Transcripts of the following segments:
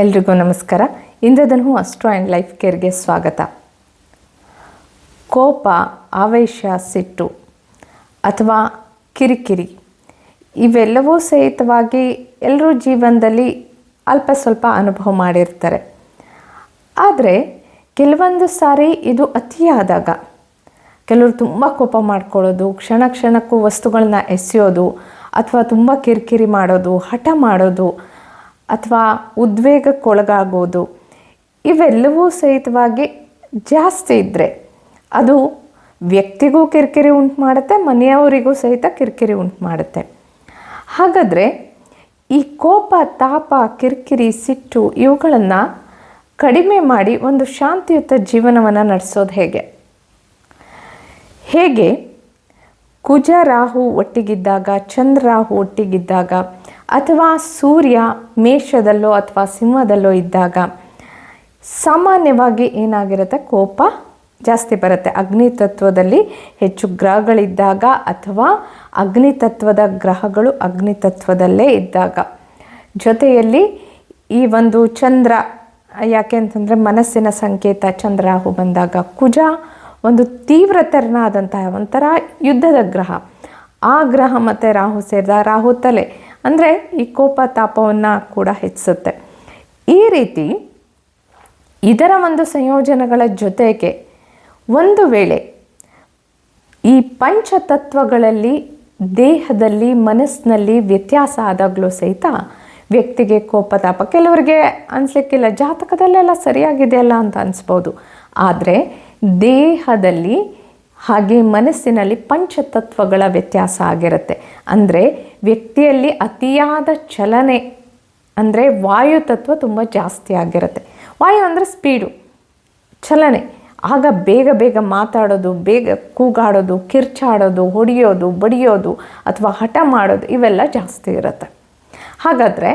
ಎಲ್ರಿಗೂ ನಮಸ್ಕಾರ. Indradhanu astro and life ಕೇರ್ಗೆ ಸ್ವಾಗತ. ಕೋಪ, ಆವೇಶ, ಸಿಟ್ಟು ಅಥವಾ ಕಿರಿಕಿರಿ ಇವೆಲ್ಲವೂ ಸಹಿತವಾಗಿ ಎಲ್ಲರೂ ಜೀವನದಲ್ಲಿ ಅಲ್ಪ ಸ್ವಲ್ಪ ಅನುಭವ ಮಾಡಿರ್ತಾರೆ. ಆದರೆ ಕೆಲವೊಂದು ಸಾರಿ ಇದು ಅತಿಯಾದಾಗ ಕೆಲವರು ತುಂಬ ಕೋಪ ಮಾಡ್ಕೊಳ್ಳೋದು, ಕ್ಷಣ ಕ್ಷಣಕ್ಕೂ ವಸ್ತುಗಳನ್ನ ಎಸೆಯೋದು ಅಥವಾ ತುಂಬ ಕಿರಿಕಿರಿ ಮಾಡೋದು, ಹಠ ಮಾಡೋದು ಅಥವಾ ಉದ್ವೇಗಕ್ಕೊಳಗಾಗೋದು, ಇವೆಲ್ಲವೂ ಸಹಿತವಾಗಿ ಜಾಸ್ತಿ ಇದ್ದರೆ ಅದು ವ್ಯಕ್ತಿಗೂ ಕಿರಿಕಿರಿ ಉಂಟು ಮಾಡುತ್ತೆ, ಮನೆಯವರಿಗೂ ಸಹಿತ ಕಿರಿಕಿರಿ ಉಂಟು ಮಾಡುತ್ತೆ. ಹಾಗಾದರೆ ಈ ಕೋಪ, ತಾಪ, ಕಿರಿಕಿರಿ, ಸಿಟ್ಟು ಇವುಗಳನ್ನು ಕಡಿಮೆ ಮಾಡಿ ಒಂದು ಶಾಂತಿಯುತ ಜೀವನವನ್ನು ನಡೆಸೋದು ಹೇಗೆ? ಹೇಗೆ ಕುಜ ರಾಹು ಒಟ್ಟಿಗಿದ್ದಾಗ, ಚಂದ್ರ ರಾಹು ಒಟ್ಟಿಗಿದ್ದಾಗ ಅಥವಾ ಸೂರ್ಯ ಮೇಷದಲ್ಲೋ ಅಥವಾ ಸಿಂಹದಲ್ಲೋ ಇದ್ದಾಗ ಸಾಮಾನ್ಯವಾಗಿ ಏನಾಗಿರುತ್ತೆ? ಕೋಪ ಜಾಸ್ತಿ ಬರುತ್ತೆ. ಅಗ್ನಿ ತತ್ವದಲ್ಲಿ ಹೆಚ್ಚು ಗ್ರಹಗಳಿದ್ದಾಗ ಅಥವಾ ಅಗ್ನಿ ತತ್ವದ ಗ್ರಹಗಳು ಅಗ್ನಿ ತತ್ವದಲ್ಲೇ ಇದ್ದಾಗ. ಜೊತೆಯಲ್ಲಿ ಈ ಒಂದು ಚಂದ್ರ, ಯಾಕೆ ಅಂತಂದರೆ ಮನಸ್ಸಿನ ಸಂಕೇತ ಚಂದ್ರಾಹು ಬಂದಾಗ ಕುಜ ಒಂದು ತೀವ್ರತರನಾದಂತಹ ಒಂಥರ ಯುದ್ಧದ ಗ್ರಹ. ಆ ಗ್ರಹ ಮತ್ತು ರಾಹು ಸೇರಿದ ರಾಹು ತಲೆ. ಅಂದರೆ ಈ ಕೋಪ ತಾಪವನ್ನು ಕೂಡ ಹೆಚ್ಚಿಸುತ್ತೆ. ಈ ರೀತಿ ಇದರ ಒಂದು ಸಂಯೋಜನೆಗಳ ಜೊತೆಗೆ ಒಂದು ವೇಳೆ ಈ ಪಂಚತತ್ವಗಳಲ್ಲಿ ದೇಹದಲ್ಲಿ, ಮನಸ್ಸಿನಲ್ಲಿ ವ್ಯತ್ಯಾಸ ಆದಾಗಲೂ ಸಹಿತ ವ್ಯಕ್ತಿಗೆ ಕೋಪ ತಾಪ, ಕೆಲವರಿಗೆ ಅನಿಸ್ಲಿಕ್ಕಿಲ್ಲ ಜಾತಕದಲ್ಲೆಲ್ಲ ಸರಿಯಾಗಿದೆಯಲ್ಲ ಅಂತ ಅನಿಸ್ಬೋದು. ಆದರೆ ದೇಹದಲ್ಲಿ ಹಾಗೆ ಮನಸ್ಸಿನಲ್ಲಿ ಪಂಚತತ್ವಗಳ ವ್ಯತ್ಯಾಸ ಆಗಿರುತ್ತೆ. ಅಂದರೆ ವ್ಯಕ್ತಿಯಲ್ಲಿ ಅತಿಯಾದ ಚಲನೆ, ಅಂದರೆ ವಾಯು ತತ್ವ ತುಂಬ ಜಾಸ್ತಿ ಆಗಿರುತ್ತೆ. ವಾಯು ಅಂದರೆ ಸ್ಪೀಡು ಚಲನೆ. ಆಗ ಬೇಗ ಬೇಗ ಮಾತಾಡೋದು, ಬೇಗ ಕೂಗಾಡೋದು, ಕಿರ್ಚಾಡೋದು, ಹೊಡೆಯೋದು, ಬಡಿಯೋದು ಅಥವಾ ಹಠ ಮಾಡೋದು ಇವೆಲ್ಲ ಜಾಸ್ತಿ ಇರುತ್ತೆ. ಹಾಗಾದರೆ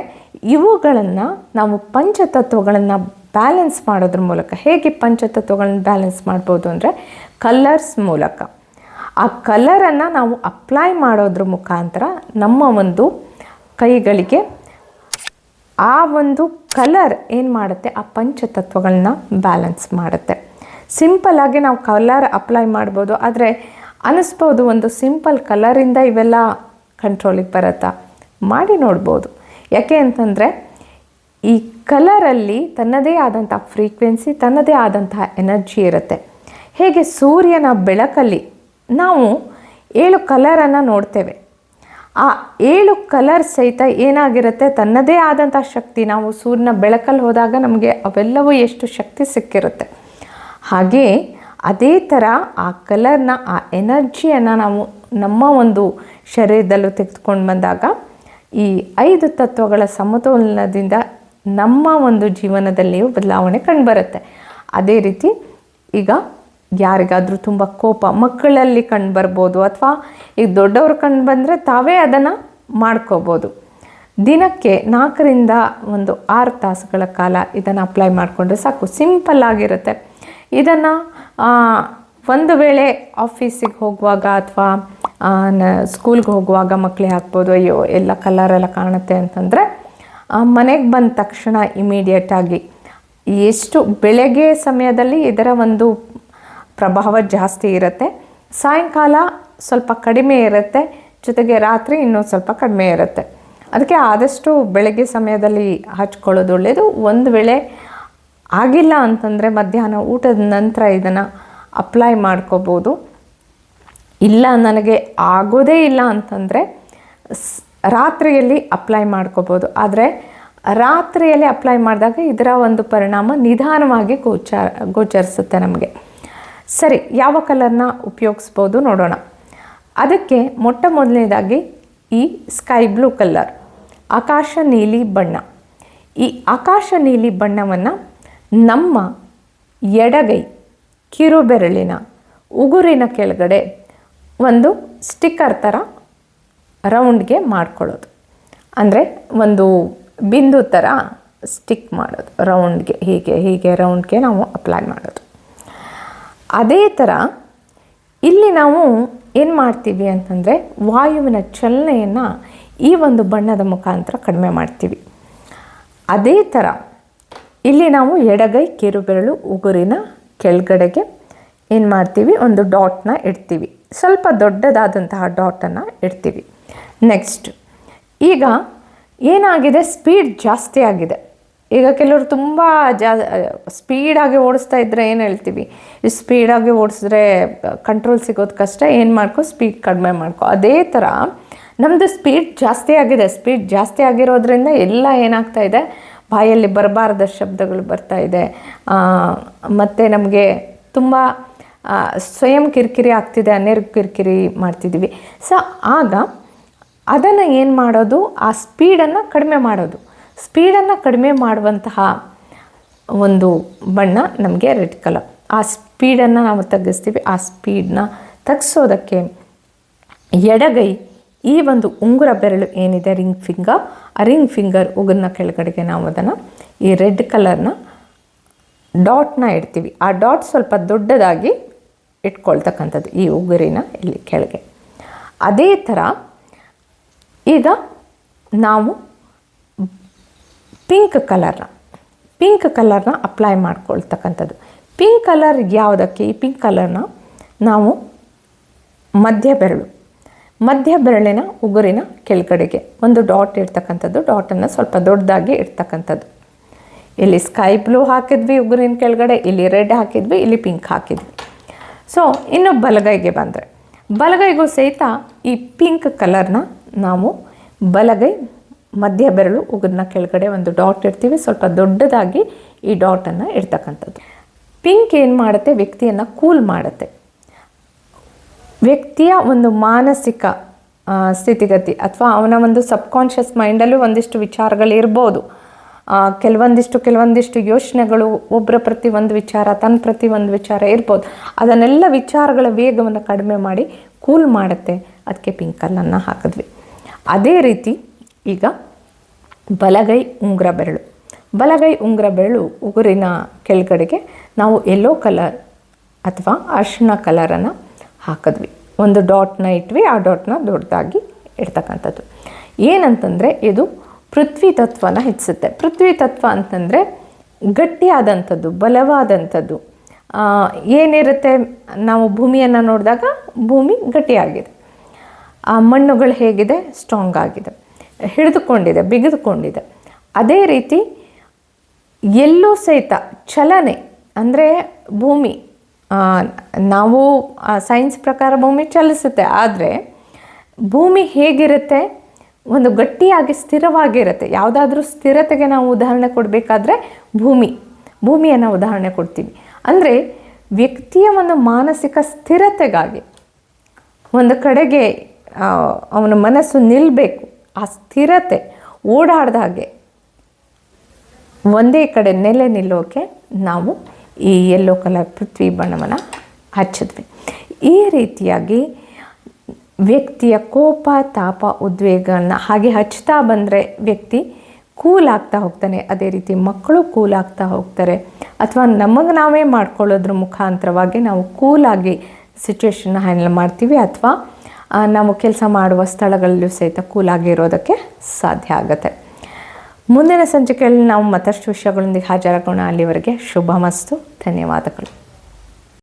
ಇವುಗಳನ್ನು ನಾವು ಪಂಚತತ್ವಗಳನ್ನು ಬ್ಯಾಲೆನ್ಸ್ ಮಾಡೋದ್ರ ಮೂಲಕ ಹೇಗೆ ಪಂಚತತ್ವಗಳನ್ನ ಬ್ಯಾಲೆನ್ಸ್ ಮಾಡ್ಬೋದು ಅಂದರೆ ಕಲರ್ಸ್ ಮೂಲಕ. ಆ ಕಲರನ್ನು ನಾವು ಅಪ್ಲೈ ಮಾಡೋದ್ರ ಮುಖಾಂತರ ನಮ್ಮ ಒಂದು ಕೈಗಳಿಗೆ ಆ ಒಂದು ಕಲರ್ ಏನು ಮಾಡುತ್ತೆ? ಆ ಪಂಚತತ್ವಗಳನ್ನ ಬ್ಯಾಲೆನ್ಸ್ ಮಾಡುತ್ತೆ. ಸಿಂಪಲ್ಲಾಗಿ ನಾವು ಕಲರ್ ಅಪ್ಲೈ ಮಾಡ್ಬೋದು, ಆದರೆ ಅನಿಸ್ಬೋದು ಒಂದು ಸಿಂಪಲ್ ಕಲರಿಂದ ಇವೆಲ್ಲ ಕಂಟ್ರೋಲಿಗೆ ಬರುತ್ತಾ? ಮಾಡಿ ನೋಡ್ಬೋದು. ಯಾಕೆ ಅಂತಂದರೆ ಈ ಕಲರಲ್ಲಿ ತನ್ನದೇ ಆದಂಥ ಫ್ರೀಕ್ವೆನ್ಸಿ ತನ್ನದೇ ಆದಂತಹ ಎನರ್ಜಿ ಇರುತ್ತೆ. ಹೇಗೆ ಸೂರ್ಯನ ಬೆಳಕಲ್ಲಿ ನಾವು ಏಳು ಕಲರನ್ನು ನೋಡ್ತೇವೆ. ಆ ಏಳು ಕಲರ್ ಸಹಿತ ಏನಾಗಿರುತ್ತೆ? ತನ್ನದೇ ಆದಂಥ ಶಕ್ತಿ. ನಾವು ಸೂರ್ಯನ ಬೆಳಕಲ್ಲಿ ಹೋದಾಗ ನಮಗೆ ಅವೆಲ್ಲವೂ ಎಷ್ಟು ಶಕ್ತಿ ಸಿಕ್ಕಿರುತ್ತೆ? ಹಾಗೆ ಅದೇ ಥರ ಆ ಕಲರ್ನ, ಆ ಎನರ್ಜಿಯನ್ನು ನಾವು ನಮ್ಮ ಒಂದು ಶರೀರದಲ್ಲೂ ತೆಗೆದುಕೊಂಡು ಬಂದಾಗ ಈ ಐದು ತತ್ವಗಳ ಸಮತೋಲನದಿಂದ ನಮ್ಮ ಒಂದು ಜೀವನದಲ್ಲಿಯೂ ಬದಲಾವಣೆ ಕಂಡುಬರುತ್ತೆ. ಅದೇ ರೀತಿ ಈಗ ಯಾರಿಗಾದರೂ ತುಂಬ ಕೋಪ ಮಕ್ಕಳಲ್ಲಿ ಕಂಡು ಬರ್ಬೋದು ಅಥವಾ ಈಗ ದೊಡ್ಡವರು ಕಂಡು ಬಂದರೆ ತಾವೇ ಅದನ್ನು ಮಾಡ್ಕೋಬೋದು. ದಿನಕ್ಕೆ ನಾಲ್ಕರಿಂದ ಒಂದು ಆರು ತಾಸುಗಳ ಕಾಲ ಇದನ್ನು ಅಪ್ಲೈ ಮಾಡಿಕೊಂಡ್ರೆ ಸಾಕು. ಸಿಂಪಲ್ ಆಗಿರುತ್ತೆ. ಇದನ್ನು ಒಂದು ವೇಳೆ ಆಫೀಸಿಗೆ ಹೋಗುವಾಗ ಅಥವಾ ಸ್ಕೂಲ್ಗೆ ಹೋಗುವಾಗ ಮಕ್ಕಳಿಗೆ ಹಾಕ್ಬೋದು, ಅಯ್ಯೋ, ಎಲ್ಲ ಕಲರೆಲ್ಲ ಕಾಣುತ್ತೆ ಅಂತಂದರೆ ಮನೆಗೆ ಬಂದ ತಕ್ಷಣ ಇಮಿಡಿಯೇಟಾಗಿ ಎಷ್ಟು ಬೆಳಗ್ಗೆ ಸಮಯದಲ್ಲಿ ಇದರ ಒಂದು ಪ್ರಭಾವ ಜಾಸ್ತಿ ಇರುತ್ತೆ. ಸಾಯಂಕಾಲ ಸ್ವಲ್ಪ ಕಡಿಮೆ ಇರುತ್ತೆ. ಜೊತೆಗೆ ರಾತ್ರಿ ಇನ್ನೂ ಸ್ವಲ್ಪ ಕಡಿಮೆ ಇರುತ್ತೆ. ಅದಕ್ಕೆ ಆದಷ್ಟು ಬೆಳಗ್ಗೆ ಸಮಯದಲ್ಲಿ ಹಚ್ಕೊಳ್ಳೋದು ಒಳ್ಳೆಯದು ಒಂದು ವೇಳೆ ಆಗಿಲ್ಲ ಅಂತಂದರೆ ಮಧ್ಯಾಹ್ನ ಊಟದ ನಂತರ ಇದನ್ನು ಅಪ್ಲೈ ಮಾಡ್ಕೋಬೋದು. ಇಲ್ಲ ನನಗೆ ಆಗೋದೇ ಇಲ್ಲ ಅಂತಂದರೆ ರಾತ್ರಿಯಲ್ಲಿ ಅಪ್ಲೈ ಮಾಡ್ಕೋಬೋದು. ಆದರೆ ರಾತ್ರಿಯಲ್ಲಿ ಅಪ್ಲೈ ಮಾಡಿದಾಗ ಇದರ ಒಂದು ಪರಿಣಾಮ ನಿಧಾನವಾಗಿ ಗೋಚಾರ ಗೋಚರಿಸುತ್ತೆ ನಮಗೆ. ಸರಿ, ಯಾವ ಕಲರ್ನ ಉಪಯೋಗಿಸ್ಬೋದು ನೋಡೋಣ. ಅದಕ್ಕೆ ಮೊಟ್ಟ ಮೊದಲನೇದಾಗಿ ಈ ಸ್ಕೈ ಬ್ಲೂ ಕಲರ್, ಆಕಾಶ ನೀಲಿ ಬಣ್ಣ. ಈ ಆಕಾಶ ನೀಲಿ ಬಣ್ಣವನ್ನು ನಮ್ಮ ಎಡಗೈ, ಕಿರುಬೆರಳಿನ ಉಗುರಿನ ಕೆಳಗಡೆ ಒಂದು ಸ್ಟಿಕ್ಕರ್ ಥರ ರೌಂಡ್ಗೆ ಮಾಡ್ಕೊಳ್ಳೋದು. ಅಂದರೆ ಒಂದು ಬಿಂದು ಥರ ಸ್ಟಿಕ್ ಮಾಡೋದು, ರೌಂಡ್ಗೆ ಹೀಗೆ ಹೀಗೆ ರೌಂಡ್ಗೆ ನಾವು ಅಪ್ಲೈ ಮಾಡೋದು. ಅದೇ ಥರ ಇಲ್ಲಿ ನಾವು ಏನು ಮಾಡ್ತೀವಿ ಅಂತಂದರೆ ವಾಯುವಿನ ಚಲನೆಯನ್ನು ಈ ಒಂದು ಬಣ್ಣದ ಮುಖಾಂತರ ಕಡಿಮೆ ಮಾಡ್ತೀವಿ. ಅದೇ ಥರ ಇಲ್ಲಿ ನಾವು ಎಡಗೈ, ಕಿರುಬೆರಳು, ಉಗುರಿನ ಕೆಳಗಡೆಗೆ ಏನು ಮಾಡ್ತೀವಿ? ಒಂದು ಡಾಟ್ನ ಇಡ್ತೀವಿ. ಸ್ವಲ್ಪ ದೊಡ್ಡದಾದಂತಹ ಡಾಟನ್ನು ಇಡ್ತೀವಿ. ನೆಕ್ಸ್ಟ್ ಈಗ ಏನಾಗಿದೆ? ಸ್ಪೀಡ್ ಜಾಸ್ತಿ ಆಗಿದೆ. ಈಗ ಕೆಲವರು ತುಂಬ ಜಾ ಸ್ಪೀಡಾಗಿ ಓಡಿಸ್ತಾ ಇದ್ದರೆ ಏನು ಹೇಳ್ತೀವಿ? ಇಷ್ಟು ಸ್ಪೀಡಾಗಿ ಓಡಿಸಿದ್ರೆ ಕಂಟ್ರೋಲ್ ಸಿಗೋದು ಕಷ್ಟ, ಏನು ಮಾಡ್ಕೊ? ಸ್ಪೀಡ್ ಕಡಿಮೆ ಮಾಡ್ಕೊ. ಅದೇ ಥರ ನಮ್ಮದು ಸ್ಪೀಡ್ ಜಾಸ್ತಿ ಆಗಿದೆ. ಸ್ಪೀಡ್ ಜಾಸ್ತಿ ಆಗಿರೋದ್ರಿಂದ ಎಲ್ಲ ಏನಾಗ್ತಾ ಇದೆ? ಬಾಯಲ್ಲಿ ಬರಬಾರದ ಶಬ್ದಗಳು ಬರ್ತಾ ಇದೆ. ಮತ್ತು ನಮಗೆ ತುಂಬ ಸ್ವಯಂ ಕಿರಿಕಿರಿ ಆಗ್ತಿದೆ ಅನ್ಯರ್ ಕಿರಿಕಿರಿ ಮಾಡ್ತಿದ್ದೀವಿ ಸೊ ಆಗ ಅದನ್ನು ಏನು ಮಾಡೋದು? ಆ ಸ್ಪೀಡನ್ನು ಕಡಿಮೆ ಮಾಡೋದು. ಸ್ಪೀಡನ್ನು ಕಡಿಮೆ ಮಾಡುವಂತಹ ಒಂದು ಬಣ್ಣ ನಮಗೆ ರೆಡ್ ಕಲರ್. ಆ ಸ್ಪೀಡನ್ನು ನಾವು ತಗ್ಗಿಸ್ತೀವಿ. ಆ ಸ್ಪೀಡನ್ನ ತಗ್ಸೋದಕ್ಕೆ ಎಡಗೈ ಈ ಒಂದು ಉಂಗುರ ಬೆರಳು ಏನಿದೆ, ರಿಂಗ್ ಫಿಂಗರ್, ಆ ರಿಂಗ್ ಫಿಂಗರ್ ಉಗುರಿನ ಕೆಳಗಡೆಗೆ ನಾವು ಅದನ್ನು ಈ ರೆಡ್ ಕಲರ್ನ ಡಾಟ್ನ ಇಡ್ತೀವಿ. ಆ ಡಾಟ್ ಸ್ವಲ್ಪ ದೊಡ್ಡದಾಗಿ ಇಟ್ಕೊಳ್ತಕ್ಕಂಥದ್ದು ಈ ಉಗುರಿನ ಇಲ್ಲಿ ಕೆಳಗೆ. ಅದೇ ಥರ ಈಗ ನಾವು ಪಿಂಕ್ ಕಲರ್ನ ಪಿಂಕ್ ಕಲರ್ನ ಅಪ್ಲೈ ಮಾಡ್ಕೊಳ್ತಕ್ಕಂಥದ್ದು. ಪಿಂಕ್ ಕಲರ್ ಯಾವುದಕ್ಕೆ? ಈ ಪಿಂಕ್ ಕಲರ್ನ ನಾವು ಮಧ್ಯ ಬೆರಳು. ಮಧ್ಯ ಬೆರಳಿನ ಉಗುರಿನ ಕೆಳಗಡೆಗೆ. ಒಂದು ಡಾಟ್ ಇರ್ತಕ್ಕಂಥದ್ದು. ಡಾಟನ್ನು ಸ್ವಲ್ಪ ದೊಡ್ಡದಾಗಿ ಇರ್ತಕ್ಕಂಥದ್ದು. ಇಲ್ಲಿ ಸ್ಕೈ ಬ್ಲೂ ಹಾಕಿದ್ವಿ ಉಗುರಿನ ಕೆಳಗಡೆ. ಇಲ್ಲಿ ರೆಡ್ ಹಾಕಿದ್ವಿ. ಇಲ್ಲಿ ಪಿಂಕ್ ಹಾಕಿದ್ವಿ. ಸೊ ಇನ್ನು ಬಲಗೈಗೆ ಬಂದರೆ. ಬಲಗೈಗೂ ಸಹಿತ ಈ ಪಿಂಕ್ ಕಲರ್ನ ನಾವು ಬಲಗೈ ಮಧ್ಯ ಬೆರಳು ಉಗುರನ್ನ ಕೆಳಗಡೆ ಒಂದು ಡಾಟ್ ಇಡ್ತೀವಿ. ಸ್ವಲ್ಪ ದೊಡ್ಡದಾಗಿ ಈ ಡಾಟನ್ನು ಇಡ್ತಕ್ಕಂಥದ್ದು. ಪಿಂಕ್ ಏನು ಮಾಡುತ್ತೆ? ವ್ಯಕ್ತಿಯನ್ನು ಕೂಲ್ ಮಾಡುತ್ತೆ. ವ್ಯಕ್ತಿಯ ಒಂದು ಮಾನಸಿಕ ಸ್ಥಿತಿಗತಿ ಅಥವಾ ಅವನ ಒಂದು ಸಬ್ಕಾನ್ಷಿಯಸ್ ಮೈಂಡಲ್ಲೂ ಒಂದಿಷ್ಟು ವಿಚಾರಗಳಿರ್ಬೋದು ಕೆಲವೊಂದಿಷ್ಟು ಕೆಲವೊಂದಿಷ್ಟು ಯೋಚನೆಗಳು ಒಬ್ಬರ ಪ್ರತಿ ಒಂದು ವಿಚಾರ ತನ್ನ ಪ್ರತಿ ಒಂದು ವಿಚಾರ ಇರ್ಬೋದು. ಅದನ್ನೆಲ್ಲ ವಿಚಾರಗಳ ವೇಗವನ್ನು ಕಡಿಮೆ ಮಾಡಿ ಕೂಲ್ ಮಾಡುತ್ತೆ. ಅದಕ್ಕೆ ಪಿಂಕಲ್ಲನ್ನು ಹಾಕಿದ್ವಿ. ಅದೇ ರೀತಿ ಈಗ ಬಲಗೈ ಉಂಗುರ ಬೆರಳು. ಬಲಗೈ ಉಂಗುರ ಬೆರಳು ಉಗುರಿನ ಕೆಳಗಡೆಗೆ ನಾವು ಎಲ್ಲೋ ಕಲರ್ ಅಥವಾ ಅರ್ಶಿನ ಕಲರನ್ನು ಹಾಕಿದ್ವಿ. ಒಂದು ಡಾಟ್ನ ಇಟ್ವಿ, ಆ ಡಾಟ್ನ ದೊಡ್ಡದಾಗಿ ಇಡ್ತಕ್ಕಂಥದ್ದು. ಏನಂತಂದರೆ ಇದು ಪೃಥ್ವಿ ತತ್ವನ ಹೆಚ್ಚಿಸುತ್ತೆ. ಪೃಥ್ವಿ ತತ್ವ ಅಂತಂದರೆ ಗಟ್ಟಿಯಾದಂಥದ್ದು, ಬಲವಾದಂಥದ್ದು. ಏನಿರುತ್ತೆ? ನಾವು ಭೂಮಿಯನ್ನು ನೋಡಿದಾಗ ಭೂಮಿ ಗಟ್ಟಿಯಾಗಿದೆ. ಆ ಮಣ್ಣುಗಳು ಹೇಗಿದೆ? ಸ್ಟ್ರಾಂಗ್ ಆಗಿದೆ. ಹಿಡಿದುಕೊಂಡಿದೆ, ಬಿಗಿದುಕೊಂಡಿದೆ. ಅದೇ ರೀತಿ ಎಲ್ಲೂ ಸಹಿತ ಚಲನೆ ಅಂದರೆ ಭೂಮಿ ನಾವು ಸೈನ್ಸ್ ಪ್ರಕಾರ ಭೂಮಿ ಚಲಿಸುತ್ತೆ, ಆದರೆ ಭೂಮಿ ಹೇಗಿರುತ್ತೆ, ಒಂದು ಗಟ್ಟಿಯಾಗಿ ಸ್ಥಿರವಾಗಿರುತ್ತೆ. ಯಾವುದಾದ್ರೂ ಸ್ಥಿರತೆಗೆ ನಾವು ಉದಾಹರಣೆ ಕೊಡಬೇಕಾದ್ರೆ ಭೂಮಿ, ಭೂಮಿಯನ್ನು ಉದಾಹರಣೆ ಕೊಡ್ತೀವಿ. ಅಂದರೆ ವ್ಯಕ್ತಿಯ ಒಂದು ಮಾನಸಿಕ ಸ್ಥಿರತೆಗಾಗಿ ಒಂದು ಕಡೆಗೆ ಅವನ ಮನಸ್ಸು ನಿಲ್ಲಬೇಕು ಆ ಸ್ಥಿರತೆ ಓಡಾಡ್ದ ಹಾಗೆ ಒಂದೇ ಕಡೆ ನೆಲೆ ನಿಲ್ಲೋಕೆ ನಾವು ಈ ಯೆಲ್ಲೋ ಕಲರ್ ಪೃಥ್ವಿ ಬಣ್ಣವನ್ನು ಹಚ್ಚಿದ್ವಿ. ಈ ರೀತಿಯಾಗಿ ವ್ಯಕ್ತಿಯ ಕೋಪ, ತಾಪ, ಉದ್ವೇಗಗಳನ್ನ ಹಾಗೆ ಹಚ್ತಾ ಬಂದರೆ ವ್ಯಕ್ತಿ ಕೂಲ್ ಆಗ್ತಾ ಹೋಗ್ತಾನೆ. ಅದೇ ರೀತಿ ಮಕ್ಕಳು ಕೂಲ್ ಆಗ್ತಾ ಹೋಗ್ತಾರೆ. ಅಥವಾ ನಮಗೆ ನಾವೇ ಮಾಡ್ಕೊಳ್ಳೋದ್ರ ಮುಖಾಂತರವಾಗಿ ನಾವು ಕೂಲಾಗಿ ಸಿಚುವೇಶನ್ನ ಹ್ಯಾಂಡಲ್ ಮಾಡ್ತೀವಿ. ಅಥವಾ ನಾವು ಕೆಲಸ ಮಾಡುವ ಸ್ಥಳಗಳಲ್ಲೂ ಸಹಿತ ಕೂಲಾಗಿರೋದಕ್ಕೆ ಸಾಧ್ಯ ಆಗುತ್ತೆ. ಮುಂದಿನ ಸಂಚಿಕೆಯಲ್ಲಿ ನಾವು ಮತ್ತಷ್ಟು ವಿಷಯಗಳೊಂದಿಗೆ ಹಾಜರಾಗೋಣ. ಅಲ್ಲಿವರೆಗೆ ಶುಭ ಮಸ್ತು. ಧನ್ಯವಾದಗಳು.